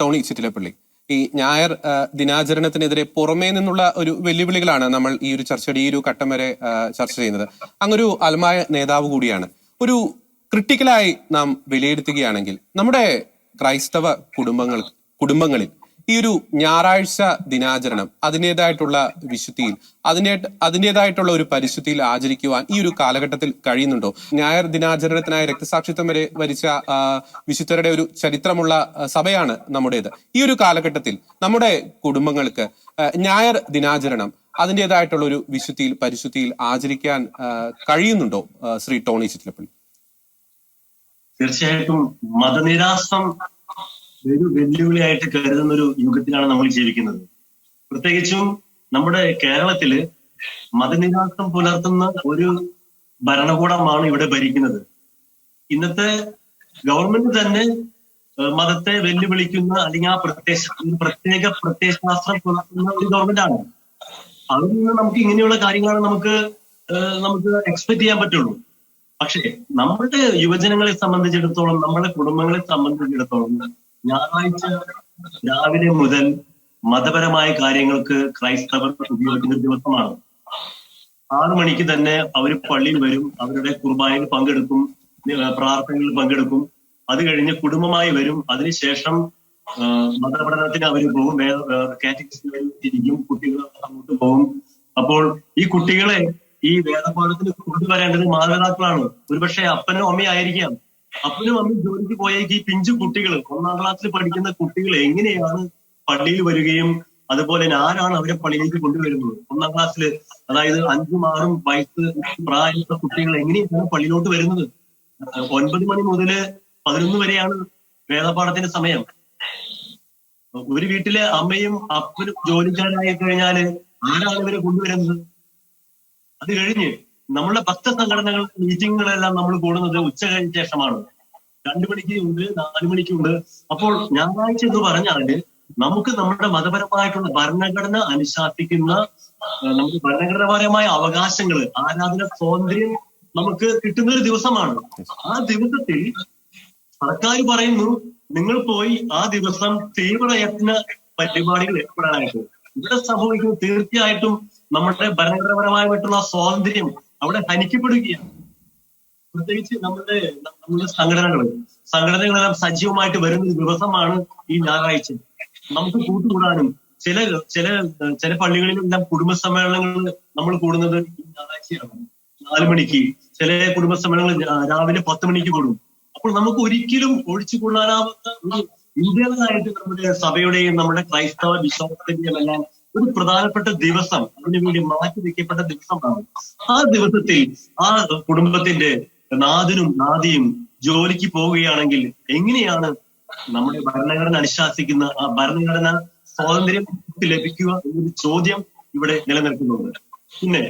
ടോണി ചിറ്റിലപ്പള്ളി ഈ ഞായർ ദിനാചരണത്തിനെതിരെ പുറമേ നിന്നുള്ള ഒരു വെല്ലുവിളികളാണ് നമ്മൾ ഈ ഒരു ചർച്ചയുടെ ഈ ഒരു ഘട്ടം വരെ ചർച്ച ചെയ്യുന്നത്. അങ്ങൊരു അൽമായ നേതാവ് കൂടിയാണ്. ഒരു ക്രിട്ടിക്കലായി നാം വിലയിരുത്തുകയാണെങ്കിൽ നമ്മുടെ ക്രൈസ്തവ കുടുംബങ്ങൾ കുടുംബങ്ങളിൽ. ഈ ഒരു ഞായറാഴ്ച ദിനാചരണം അതിന്റെതായിട്ടുള്ള വിശുദ്ധിയിൽ അതിനെ അതിന്റെതായിട്ടുള്ള ഒരു പരിശുദ്ധിയിൽ ആചരിക്കുവാൻ ഈ ഒരു കാലഘട്ടത്തിൽ കഴിയുന്നുണ്ടോ? ഞായർ ദിനാചരണത്തിനായി രക്തസാക്ഷിത്വം വരെ വരിച്ച വിശുദ്ധരുടെ ഒരു ചരിത്രമുള്ള സഭയാണ് നമ്മുടേത്. ഈ ഒരു കാലഘട്ടത്തിൽ നമ്മുടെ കുടുംബങ്ങൾക്ക് ഞായർ ദിനാചരണം അതിന്റെതായിട്ടുള്ള ഒരു വിശുദ്ധിയിൽ പരിശുദ്ധിയിൽ ആചരിക്കാൻ കഴിയുന്നുണ്ടോ ശ്രീ ടോണി ചിറ്റിലപ്പള്ളി? തീർച്ചയായിട്ടും മതനിരാസം ഒരു വെല്ലുവിളിയായിട്ട് കരുതുന്ന ഒരു യുഗത്തിലാണ് നമ്മൾ ജീവിക്കുന്നത്. പ്രത്യേകിച്ചും നമ്മുടെ കേരളത്തിൽ മതനിരാസം പുലർത്തുന്ന ഒരു ഭരണകൂടമാണ് ഇവിടെ ഭരിക്കുന്നത്. ഇന്നത്തെ ഗവൺമെന്റ് തന്നെ മതത്തെ വെല്ലുവിളിക്കുന്ന അല്ലെങ്കിൽ ആ പ്രത്യേക പ്രത്യേക പ്രത്യയശാസ്ത്രം പുലർത്തുന്ന ഒരു ഗവൺമെന്റാണ്. അതിൽ നിന്ന് നമുക്ക് ഇങ്ങനെയുള്ള കാര്യങ്ങളാണ് നമുക്ക് നമുക്ക് എക്സ്പെക്ട് ചെയ്യാൻ പറ്റുള്ളൂ. പക്ഷേ നമ്മുടെ യുവജനങ്ങളെ സംബന്ധിച്ചിടത്തോളം നമ്മുടെ കുടുംബങ്ങളെ സംബന്ധിച്ചിടത്തോളം ഞായറാഴ്ച രാവിലെ മുതൽ മതപരമായ കാര്യങ്ങൾക്ക് ക്രൈസ്തവർ ഉപയോഗിക്കുന്ന ദിവസമാണ്. ആറു മണിക്ക് തന്നെ അവർ പള്ളിയിൽ വരും അവരുടെ കുർബാനയിൽ പങ്കെടുക്കും പ്രാർത്ഥനയിൽ പങ്കെടുക്കും. അത് കഴിഞ്ഞ് കുടുംബമായി വരും. അതിനുശേഷം മതപഠനത്തിന് അവർ പോകും. കാറ്റഗറിയിൽ ഇരിക്കും കുട്ടികൾ അങ്ങോട്ട് പോകും. അപ്പോൾ ഈ കുട്ടികളെ ഈ വേദപാഠത്തിന് കൊണ്ടുവരേണ്ടത് മാതാപിതാക്കളാണ്. ഒരുപക്ഷെ അപ്പനും അമ്മയും ആയിരിക്കാം. അപ്പനും അമ്മയും ജോലിക്ക് പോയേക്ക് ഈ പിഞ്ചു കുട്ടികൾ ഒന്നാം ക്ലാസ്സിൽ പഠിക്കുന്ന കുട്ടികൾ എങ്ങനെയാണ് പള്ളിയിൽ വരികയും അതുപോലെ ആരാണ് അവരെ പള്ളിയിലേക്ക് കൊണ്ടുവരുന്നത്? ഒന്നാം ക്ലാസ്സിൽ അതായത് അഞ്ചും ആറും വയസ്സ് പ്രായമുള്ള കുട്ടികൾ എങ്ങനെയാണ് പള്ളിയിലോട്ട് വരുന്നത്? ഒൻപത് മണി മുതൽ പതിനൊന്ന് വരെയാണ് വേദപാഠത്തിന്റെ സമയം. ഒരു വീട്ടിലെ അമ്മയും അപ്പനും ജോലിക്കാരായി കഴിഞ്ഞാൽ ആരാണ് ഇവരെ കൊണ്ടുവരുന്നത്? അത് കഴിഞ്ഞ് നമ്മളുടെ ഭക്ത സംഘടനകൾ മീറ്റിങ്ങുകളെല്ലാം നമ്മൾ കൂടുന്നത് ഉച്ച കഴിഞ്ഞ ശേഷമാണ്. രണ്ടു മണിക്ക് ഉണ്ട് നാലു മണിക്കുണ്ട് അപ്പോൾ ഞായറാഴ്ച എന്ന് പറഞ്ഞാൽ നമുക്ക് നമ്മുടെ മതപരമായിട്ടുള്ള ഭരണഘടന അനുശാസിക്കുന്ന നമുക്ക് ഭരണഘടനാപരമായ അവകാശങ്ങൾ ആരാധന സ്വാതന്ത്ര്യം നമുക്ക് കിട്ടുന്ന ഒരു ദിവസമാണ്. ആ ദിവസത്തിൽ സർക്കാർ പറയുന്നു നിങ്ങൾ പോയി ആ ദിവസം തീവ്രയത്ന പരിപാടികൾ ഏർപ്പെടാനായിട്ട്. ഇവിടെ സംഭവിക്കുന്നത് തീർച്ചയായിട്ടും നമ്മുടെ ഭരണഘടനാപരമായിട്ടുള്ള സ്വാതന്ത്ര്യം അവിടെ ഹനിക്കപ്പെടുകയാണ്. പ്രത്യേകിച്ച് നമ്മുടെ നമ്മുടെ സംഘടനകൾ സംഘടനകളെല്ലാം സജീവമായിട്ട് വരുന്ന ഒരു ദിവസമാണ് ഈ ഞായറാഴ്ച. നമുക്ക് കൂട്ടുകൂടാനും ചില ചില ചില പള്ളികളിലെല്ലാം കുടുംബ സമ്മേളനങ്ങൾ നമ്മൾ കൂടുന്നത് ഈ ഞായറാഴ്ചയാണ്. നാല് മണിക്ക് ചില കുടുംബ സമ്മേളനങ്ങൾ രാവിലെ പത്ത് മണിക്ക് കൂടും. അപ്പോൾ നമുക്ക് ഒരിക്കലും ഒഴിച്ചുകൂടാനാവാത്ത ഒരു ഇന്ത്യയിലായിട്ട് നമ്മുടെ സഭയുടെയും നമ്മുടെ ക്രൈസ്തവ വിശ്വാസത്തിന്റെയും എല്ലാം ഒരു പ്രധാനപ്പെട്ട ദിവസം അതിനു വേണ്ടി മാറ്റി വെക്കപ്പെട്ട ദിവസമാണ്. ആ ദിവസത്തിൽ ആ കുടുംബത്തിന്റെ നാഥനും നാദിയും ജോലിക്ക് പോവുകയാണെങ്കിൽ എങ്ങനെയാണ് നമ്മുടെ ഭരണഘടന അനുശാസിക്കുന്ന ആ ഭരണഘടന സ്വാതന്ത്ര്യം ലഭിക്കുക എന്നൊരു ചോദ്യം ഇവിടെ നിലനിൽക്കുന്നുണ്ട്. പിന്നെ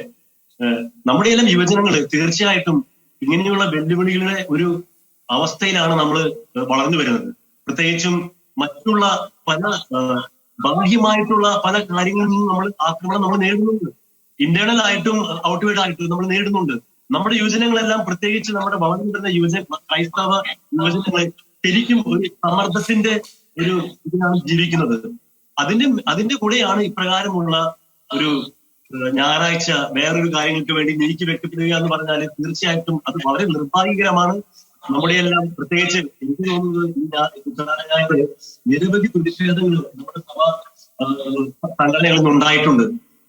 നമ്മുടെ എല്ലാം യുവജനങ്ങൾ തീർച്ചയായിട്ടും ഇങ്ങനെയുള്ള വെല്ലുവിളികളുടെ ഒരു അവസ്ഥയിലാണ് നമ്മൾ വളർന്നു വരുന്നത്. പ്രത്യേകിച്ചും മറ്റുള്ള പല ബാഹ്യമായിട്ടുള്ള പല കാര്യങ്ങളിൽ നിന്നും നമ്മൾ ആക്രമണം നമ്മൾ നേടുന്നുണ്ട് ഇന്റേണൽ ആയിട്ടും ഔട്ട്വേഡ് ആയിട്ടും നമ്മൾ നേടുന്നുണ്ട് നമ്മുടെ യുവജനങ്ങളെല്ലാം പ്രത്യേകിച്ച് നമ്മുടെ വളർന്നു വരുന്ന യുവജ ക്രൈസ്തവ യുവജനങ്ങളെ ശരിക്കും ഒരു സമ്മർദ്ദത്തിന്റെ ഒരു ഇതിനാണ് ജീവിക്കുന്നത്. അതിന്റെ അതിന്റെ കൂടെയാണ് ഇപ്രകാരമുള്ള ഒരു ഞായറാഴ്ച വേറൊരു കാര്യങ്ങൾക്ക് വേണ്ടി നീക്കി വെക്കപ്പെടുക എന്ന് പറഞ്ഞാൽ തീർച്ചയായിട്ടും അത് വളരെ നിർഭാഗ്യകരമാണ്. നമ്മുടെ എല്ലാം പ്രത്യേകിച്ച് എനിക്ക് തോന്നുന്നത് നിരവധി പ്രതിഷേധങ്ങൾ നമ്മുടെ സഭ സംഘടനകളിൽ നിന്ന് ഉണ്ടായിട്ടുണ്ട്.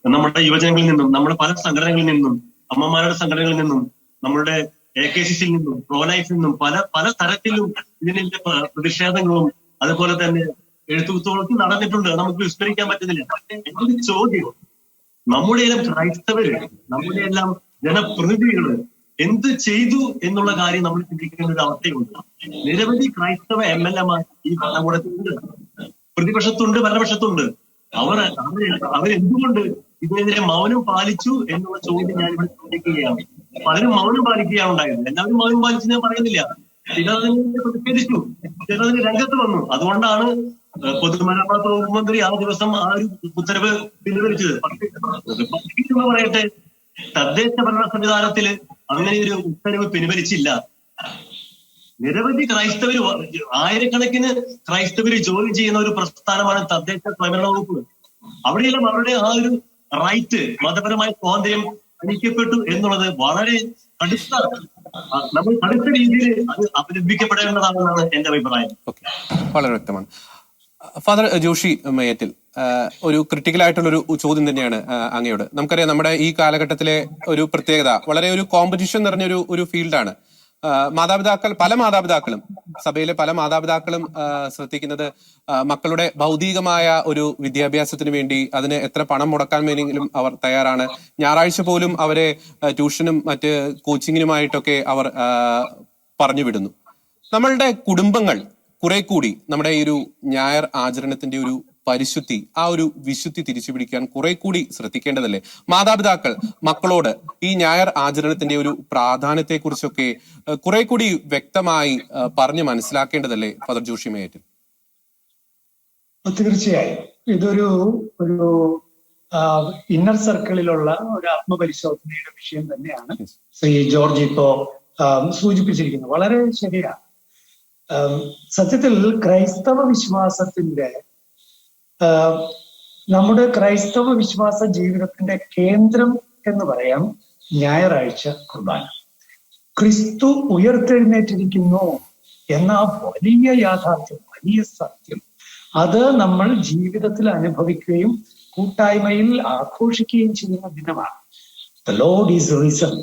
നമ്മുടെ യുവജനങ്ങളിൽ നിന്നും നമ്മുടെ പല സംഘടനകളിൽ നിന്നും അമ്മമാരുടെ സംഘടനകളിൽ നിന്നും നമ്മുടെ എ കെ സി സിയിൽ നിന്നും പ്രോലൈഫിൽ നിന്നും പല പല തരത്തിലും ഇതിന്റെ പ്ര- പ്രതിഷേധങ്ങളും അതുപോലെ തന്നെ എഴുത്തുകൂത്തോളത്ത് നടന്നിട്ടുണ്ട്. നമുക്ക് വിസ്മരിക്കാൻ പറ്റുന്നില്ല. എന്നൊരു ചോദ്യം. നമ്മുടെ എല്ലാം ക്രൈസ്തവര് നമ്മുടെ എല്ലാം ജനപ്രതിനിധികൾ എന്ത് ചെയ്തു എന്നുള്ള കാര്യം നമ്മൾ ചിന്തിക്കുന്ന ഒരു അവസ്ഥയുണ്ട്. നിരവധി ക്രൈസ്തവ എം എൽ എമാർ ഈ ഭരണകൂടത്തിലുണ്ട്. പ്രതിപക്ഷത്തുണ്ട് ഭരണപക്ഷത്തുണ്ട്. അവർ അവരെന്തുകൊണ്ട് ഇതിനെതിരെ മൗനം പാലിച്ചു എന്നുള്ള ചോദ്യം ഞാൻ ഇവിടെ ചോദിക്കുകയാണ് പലരും മൗനം പാലിക്കുകയാണ് ഉണ്ടായത്. എല്ലാവരും മൗനം പാലിച്ചു ഞാൻ പറയുന്നില്ല. ചിലതിനെ പ്രതിഷേധിച്ചു. ചിലതിന് രംഗത്ത് വന്നു. അതുകൊണ്ടാണ് പൊതുമരാമത്ത് വകുപ്പ് മന്ത്രി ആ ദിവസം ആ ഒരു ഉത്തരവ് പിൻവലിച്ചത്. പക്ഷേ പറയട്ടെ തദ്ദേശ ഭരണ സംവിധാനത്തിൽ അങ്ങനെ ഒരു ഉത്തരവ് പിൻവലിച്ചില്ല. നിരവധി ക്രൈസ്തവർ ആയിരക്കണക്കിന് ക്രൈസ്തവർ ജോലി ചെയ്യുന്ന ഒരു പ്രസ്ഥാനമാണ് തദ്ദേശ സ്വയംഭരണ വകുപ്പ്. അവിടെയെല്ലാം അവരുടെ ആ ഒരു റൈറ്റ് മതപരമായ സ്വാതന്ത്ര്യം ഹനിക്കപ്പെട്ടു എന്നുള്ളത് വളരെ കടുത്ത നമ്മൾ കടുത്ത രീതിയിൽ അത് അപലപിക്കപ്പെടേണ്ടതാണെന്നാണ് എന്റെ അഭിപ്രായം. വളരെ വ്യക്തമാണ്. ഫാദർ ജോഷി മയ്യത്തിൽ ആ, ഒരു ക്രിട്ടിക്കൽ ആയിട്ടുള്ള ഒരു ചോദ്യം തന്നെയാണ് അങ്ങയോട്. നമുക്കറിയാം നമ്മുടെ ഈ കാലഘട്ടത്തിലെ ഒരു പ്രത്യേകത വളരെ ഒരു കോമ്പറ്റീഷൻ നിറഞ്ഞൊരു ഒരു ഫീൽഡാണ് മാതാപിതാക്കൾ പല മാതാപിതാക്കളും സഭയിലെ പല മാതാപിതാക്കളും ശ്രദ്ധിക്കുന്നത് മക്കളുടെ ഭൗതികമായ ഒരു വിദ്യാഭ്യാസത്തിന് വേണ്ടി അതിന് എത്ര പണം മുടക്കാൻ വേണമെങ്കിലും അവർ തയ്യാറാണ്. ഞായറാഴ്ച പോലും അവരെ ട്യൂഷനും മറ്റ് കോച്ചിങ്ങിനുമായിട്ടൊക്കെ അവർ പറഞ്ഞു വിടുന്നു നമ്മളുടെ കുടുംബങ്ങൾ കുറെ കൂടി നമ്മുടെ ഈ ഒരു ഞായർ ആചരണത്തിന്റെ ഒരു പരിശുദ്ധി ആ ഒരു വിശുദ്ധി തിരിച്ചു പിടിക്കാൻ കുറെ കൂടി ശ്രദ്ധിക്കേണ്ടതല്ലേ? മാതാപിതാക്കൾ മക്കളോട് ഈ ഞായർ ആചരണത്തിന്റെ ഒരു പ്രാധാന്യത്തെ കുറിച്ചൊക്കെ കുറെ കൂടി വ്യക്തമായി പറഞ്ഞു മനസ്സിലാക്കേണ്ടതല്ലേ ഫദർ ജോഷി മേയറ്റിൽ തീർച്ചയായും. ഇതൊരു ഒരു ഇന്നർ സർക്കിളിലുള്ള ഒരു ആത്മപരിശോധനയുടെ വിഷയം തന്നെയാണ് ശ്രീ ജോർജ് ഇപ്പോ സൂചിപ്പിച്ചിരിക്കുന്നത്. വളരെ ശരിയാണ്. സത്യത്തിൽ ക്രൈസ്തവ വിശ്വാസത്തിന്റെ നമ്മുടെ ക്രൈസ്തവ വിശ്വാസ ജീവിതത്തിന്റെ കേന്ദ്രം എന്ന് പറയാം ഞായറാഴ്ച കുർബാന. ക്രിസ്തു ഉയർത്തെഴുന്നേറ്റിരിക്കുന്നു എന്ന വലിയ യാഥാർത്ഥ്യം വലിയ സത്യം. അത് നമ്മൾ ജീവിതത്തിൽ അനുഭവിക്കുകയും കൂട്ടായ്മയിൽ ആഘോഷിക്കുകയും ചെയ്യുന്ന ദിനമാണ്. ദ ലോഡ് ഈസ് റീസൺ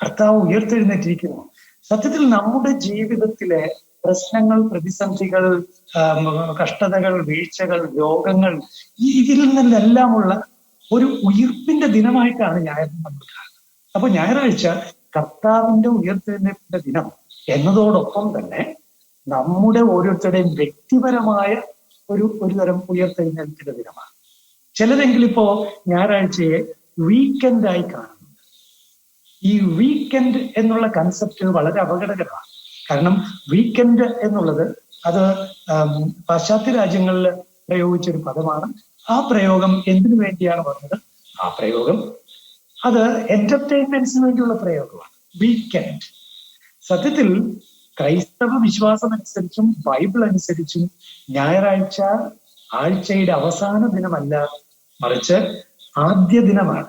കർത്താവ് ഉയർത്തെഴുന്നേറ്റിരിക്കുന്നു. സത്യത്തിൽ നമ്മുടെ ജീവിതത്തിലെ പ്രശ്നങ്ങൾ പ്രതിസന്ധികൾ കഷ്ടതകൾ വീഴ്ചകൾ രോഗങ്ങൾ ഇതിൽ നിന്നെല്ലാമുള്ള ഒരു ഉയർപ്പിന്റെ ദിനമായിട്ടാണ് ഞായർ നമ്മൾ കാണുന്നത് അപ്പൊ ഞായറാഴ്ച കർത്താവിന്റെ ഉയർത്തെഴുന്നേപ്പിന്റെ ദിനം എന്നതോടൊപ്പം തന്നെ നമ്മുടെ ഓരോരുത്തരുടെയും വ്യക്തിപരമായ ഒരു ഒരു തരം ഉയർത്തെഴുന്നേൽപ്പിന്റെ ദിനമാണ്. ചിലരെങ്കിലിപ്പോ ഞായറാഴ്ചയെ വീക്കെൻഡായി കാണുന്നു ഈ വീക്കെൻഡ് എന്നുള്ള കൺസെപ്റ്റ് വളരെ അപകടകരമാണ്. കാരണം വീക്കെൻഡ് എന്നുള്ളത് അത് പാശ്ചാത്യ രാജ്യങ്ങളിൽ പ്രയോഗിച്ച ഒരു പദമാണ്. ആ പ്രയോഗം എന്തിനു വേണ്ടിയാണ് പറഞ്ഞത്? ആ പ്രയോഗം? അത് എന്റർടൈൻമെന്റ്സിന് വേണ്ടിയുള്ള പ്രയോഗമാണ്. വീക്കെൻഡ് സത്യത്തിൽ ക്രൈസ്തവ വിശ്വാസം അനുസരിച്ചും ബൈബിൾ അനുസരിച്ചും ഞായറാഴ്ച ആഴ്ചയുടെ അവസാന ദിനമല്ല മറിച്ച് ആദ്യ ദിനമാണ്.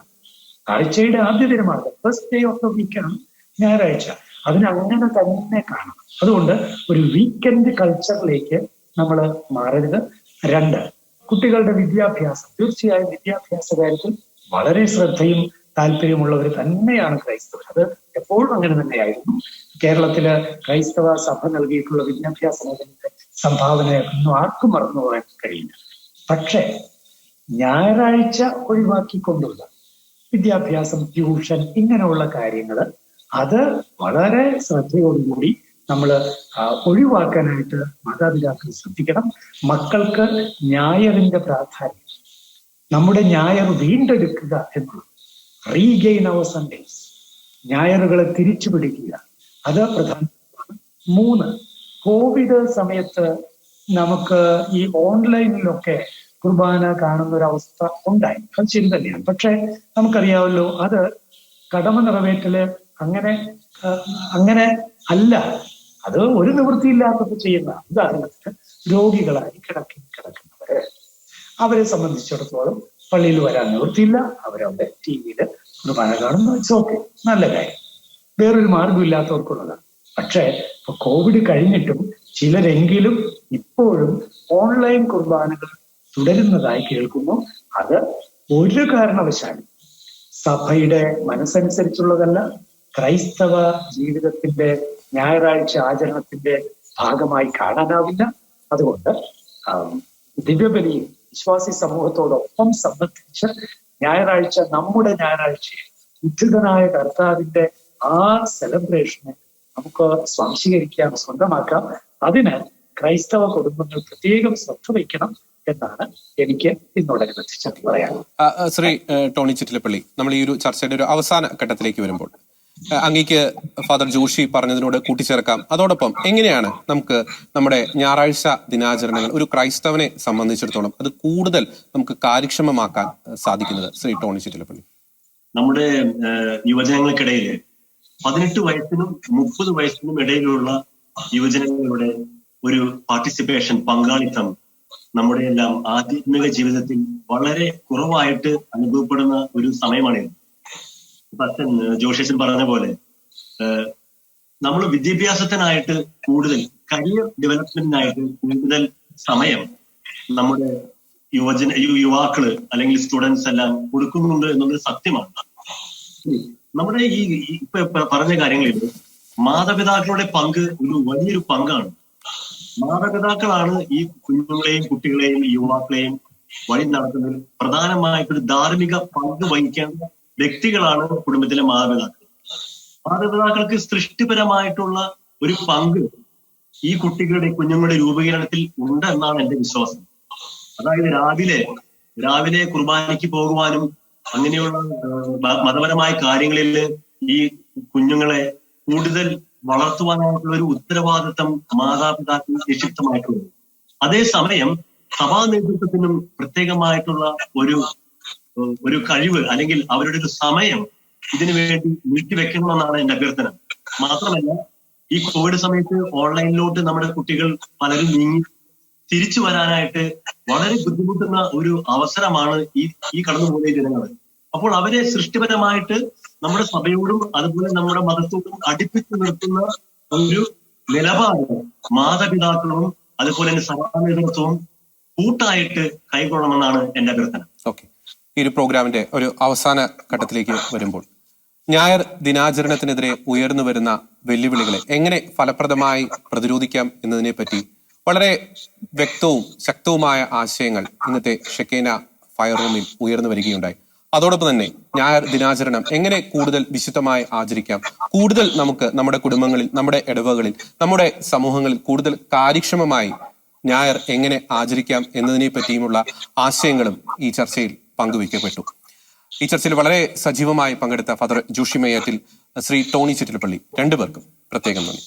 ആഴ്ചയുടെ ആദ്യ ദിനമാണ്. ഫസ്റ്റ് ഡേ ഓഫ് ദ വീക്കാണ് ഞായറാഴ്ച. അതിന് അങ്ങനെ തന്നെ കാണാം. അതുകൊണ്ട് ഒരു വീക്കെൻഡ് കൾച്ചറിലേക്ക് നമ്മൾ മാറരുത്. രണ്ട് കുട്ടികളുടെ വിദ്യാഭ്യാസം. തീർച്ചയായും വിദ്യാഭ്യാസ കാര്യത്തിൽ വളരെ ശ്രദ്ധയും താല്പര്യമുള്ളവർ തന്നെയാണ് ക്രൈസ്തവർ. അത് എപ്പോഴും അങ്ങനെ തന്നെയായിരുന്നു. കേരളത്തിൽ ക്രൈസ്തവ സഭ നൽകിയിട്ടുള്ള വിദ്യാഭ്യാസ മേഖലയുടെ സംഭാവനയൊന്നും ആർക്കും മറന്നു പോകാൻ കഴിയില്ല. പക്ഷേ ഞായറാഴ്ച ഒഴിവാക്കിക്കൊണ്ടുള്ള വിദ്യാഭ്യാസം ട്യൂഷൻ ഇങ്ങനെയുള്ള കാര്യങ്ങൾ അത് വളരെ ശ്രദ്ധയോടുകൂടി നമ്മൾ ഒഴിവാക്കാനായിട്ട് മാതാപിതാക്കൾ ശ്രദ്ധിക്കണം. മക്കൾക്ക് ഞായറിന്റെ പ്രാധാന്യം നമ്മുടെ ഞായർ വീണ്ടെടുക്കുക എന്നുള്ളത്. റീഗെയിൻ അവർ സൺഡേസ്. ഞായറുകളെ തിരിച്ചു പിടിക്കുക അത് പ്രധാനമാണ്. മൂന്ന് കോവിഡ് സമയത്ത് നമുക്ക് ഈ ഓൺലൈനിലൊക്കെ കുർബാന കാണുന്ന ഒരു അവസ്ഥ ഉണ്ടായി. അത് ശരി തന്നെയാണ്. പക്ഷെ നമുക്കറിയാമല്ലോ അത് കടമ നിറവേറ്റൽ അങ്ങനെ അങ്ങനെ അല്ല. അത് ഒരു നിവൃത്തിയില്ലാത്തത് ചെയ്യുന്ന ഉദാഹരണത്തിന് രോഗികളായി കിടക്കി കിടക്കുന്നവരെ അവരെ സംബന്ധിച്ചിടത്തോളം പള്ളിയിൽ വരാൻ നിവൃത്തിയില്ല. അവരവിടെ ടി വിയിൽ കുർബാന കാണുന്നു. ഇറ്റ്സ് ഓക്കെ നല്ല കാര്യം. വേറൊരു മാർഗമില്ലാത്തവർക്കുള്ളതാണ് പക്ഷേ ഇപ്പൊ കോവിഡ് കഴിഞ്ഞിട്ടും ചിലരെങ്കിലും ഇപ്പോഴും ഓൺലൈൻ കുർബാനകൾ തുടരുന്നതായി കേൾക്കുന്നു. അത് ഒരു കാരണവശാലും സഭയുടെ മനസ്സനുസരിച്ചുള്ളതല്ല. ക്രൈസ്തവ ജീവിതത്തിന്റെ ഞായറാഴ്ച ആചരണത്തിന്റെ ഭാഗമായി കാണാനാവില്ല. അതുകൊണ്ട് ദിവ്യബലി വിശ്വാസി സമൂഹത്തോടൊപ്പം സംബന്ധിച്ച് ഞായറാഴ്ച നമ്മുടെ ഞായറാഴ്ചയെ ഉദ്ധിതനായ കർത്താവിന്റെ ആ സെലിബ്രേഷനെ നമുക്ക് സ്വാംശീകരിക്കാം സ്വന്തമാക്കാം. അതിന് ക്രൈസ്തവ കുടുംബങ്ങൾ പ്രത്യേകം ശ്രദ്ധ വയ്ക്കണം എന്നാണ് എനിക്ക് ഇന്നോടനുബന്ധിച്ച് പറയാനുള്ളത്. ശ്രീ ടോണി ചിറ്റിലപ്പള്ളി നമ്മൾ ഈ ഒരു ചർച്ചയുടെ ഒരു അവസാന ഘട്ടത്തിലേക്ക് വരുമ്പോൾ അങ്ങേക്ക് ഫാദർ ജോഷി പറഞ്ഞതിനോട് കൂട്ടിച്ചേർക്കാം. അതോടൊപ്പം എങ്ങനെയാണ് നമുക്ക് നമ്മുടെ ഞായറാഴ്ച ദിനാചരണങ്ങൾ ഒരു ക്രൈസ്തവനെ സംബന്ധിച്ചിടത്തോളം അത് കൂടുതൽ നമുക്ക് കാര്യക്ഷമമാക്കാൻ സാധിക്കുന്നത്? ശ്രീ ടോണി ചിറ്റിലപ്പള്ളി. നമ്മുടെ യുവജനങ്ങൾക്കിടയിൽ പതിനെട്ട് വയസ്സിനും മുപ്പത് വയസ്സിനും ഇടയിലുള്ള യുവജനങ്ങളുടെ ഒരു പാർട്ടിസിപ്പേഷൻ പങ്കാളിത്തം നമ്മുടെ എല്ലാം ആധ്യാത്മിക ജീവിതത്തിൽ വളരെ കുറവായിട്ട് അനുഭവപ്പെടുന്ന ഒരു സമയമാണിത്. ഇപ്പൊ ജോഷേഷൻ പറഞ്ഞ പോലെ നമ്മൾ വിദ്യാഭ്യാസത്തിനായിട്ട് കൂടുതൽ കരിയർ ഡെവലപ്മെന്റിനായിട്ട് കൂടുതൽ സമയം നമ്മുടെ യുവജന യുവാക്കൾ അല്ലെങ്കിൽ സ്റ്റുഡൻസ് എല്ലാം കൊടുക്കുന്നുണ്ട് എന്നുള്ളത് സത്യമാണ്. നമ്മുടെ ഈ ഇപ്പൊ പറഞ്ഞ കാര്യങ്ങളിൽ മാതാപിതാക്കളുടെ പങ്ക് ഒരു വലിയൊരു പങ്കാണ്. മാതാപിതാക്കളാണ് ഈ കുഞ്ഞുങ്ങളെയും കുട്ടികളെയും യുവാക്കളെയും വഴി നടത്തുന്നതിൽ പ്രധാനമായിട്ടൊരു ധാർമ്മിക പങ്ക് വഹിക്കേണ്ട വ്യക്തികളാണ് കുടുംബത്തിലെ മാതാപിതാക്കൾ. മാതാപിതാക്കൾക്ക് സൃഷ്ടിപരമായിട്ടുള്ള ഒരു പങ്ക് ഈ കുട്ടികളുടെ കുഞ്ഞുങ്ങളുടെ രൂപീകരണത്തിൽ ഉണ്ട് എന്നാണ് എന്റെ വിശ്വാസം. അതായത് രാവിലെ രാവിലെ കുർബാനയ്ക്ക് പോകുവാനും അങ്ങനെയുള്ള മതപരമായ കാര്യങ്ങളിൽ ഈ കുഞ്ഞുങ്ങളെ കൂടുതൽ വളർത്തുവാനായിട്ടുള്ള ഒരു ഉത്തരവാദിത്തം മാതാപിതാക്കൾ നിക്ഷിപ്തമായിട്ടുള്ളത്. അതേസമയം സഭാ നേതൃത്വത്തിനും പ്രത്യേകമായിട്ടുള്ള ഒരു ഒരു കഴിവ് അല്ലെങ്കിൽ അവരുടെ ഒരു സമയം ഇതിനു വേണ്ടി നീട്ടിവെക്കണമെന്നാണ് എന്റെ അഭ്യർത്ഥന. മാത്രമല്ല ഈ കോവിഡ് സമയത്ത് ഓൺലൈനിലോട്ട് നമ്മുടെ കുട്ടികൾ പലരും നീങ്ങി തിരിച്ചു വരാനായിട്ട് വളരെ ബുദ്ധിമുട്ടുന്ന ഒരു അവസരമാണ് ഈ ഈ കടന്നുപോയ ജനങ്ങൾ. അപ്പോൾ അവരെ സൃഷ്ടിപരമായിട്ട് നമ്മുടെ സഭയോടും അതുപോലെ നമ്മുടെ മതത്തോടും അടുപ്പിച്ചു നിർത്തുന്ന ഒരു നിലപാട് മാതാപിതാക്കളും അതുപോലെ തന്നെ സഭാ നേതൃത്വവും കൂട്ടായിട്ട് കൈക്കൊള്ളണമെന്നാണ് എന്റെ അഭ്യർത്ഥന. ഓക്കെ ഈ ഒരു പ്രോഗ്രാമിന്റെ ഒരു അവസാന ഘട്ടത്തിലേക്ക് വരുമ്പോൾ ഞായർ ദിനാചരണത്തിനെതിരെ ഉയർന്നു വരുന്ന വെല്ലുവിളികളെ എങ്ങനെ ഫലപ്രദമായി പ്രതിരോധിക്കാം എന്നതിനെ പറ്റി വളരെ വ്യക്തവും ശക്തവുമായ ആശയങ്ങൾ ഇന്നത്തെ ഷെക്കേന ഫയർ റൂമിൽ ഉയർന്നു വരികയുണ്ടായി. അതോടൊപ്പം തന്നെ ഞായർ ദിനാചരണം എങ്ങനെ കൂടുതൽ വിശുദ്ധമായി ആചരിക്കാം? കൂടുതൽ നമുക്ക് നമ്മുടെ കുടുംബങ്ങളിൽ നമ്മുടെ ഇടവകളിൽ നമ്മുടെ സമൂഹങ്ങളിൽ കൂടുതൽ കാര്യക്ഷമമായി ഞായർ എങ്ങനെ ആചരിക്കാം എന്നതിനെ പറ്റിയുമുള്ള ആശയങ്ങളും ഈ ചർച്ചയിൽ പങ്കുവയ്ക്കപ്പെട്ടു. ഈ ചർച്ചയിൽ വളരെ സജീവമായി പങ്കെടുത്ത ഫാദർ ജോഷിമേയത്തിൽ ശ്രീ ടോണി ചിറ്റിലപ്പള്ളി രണ്ടുപേർക്കും പ്രത്യേകം നന്ദി.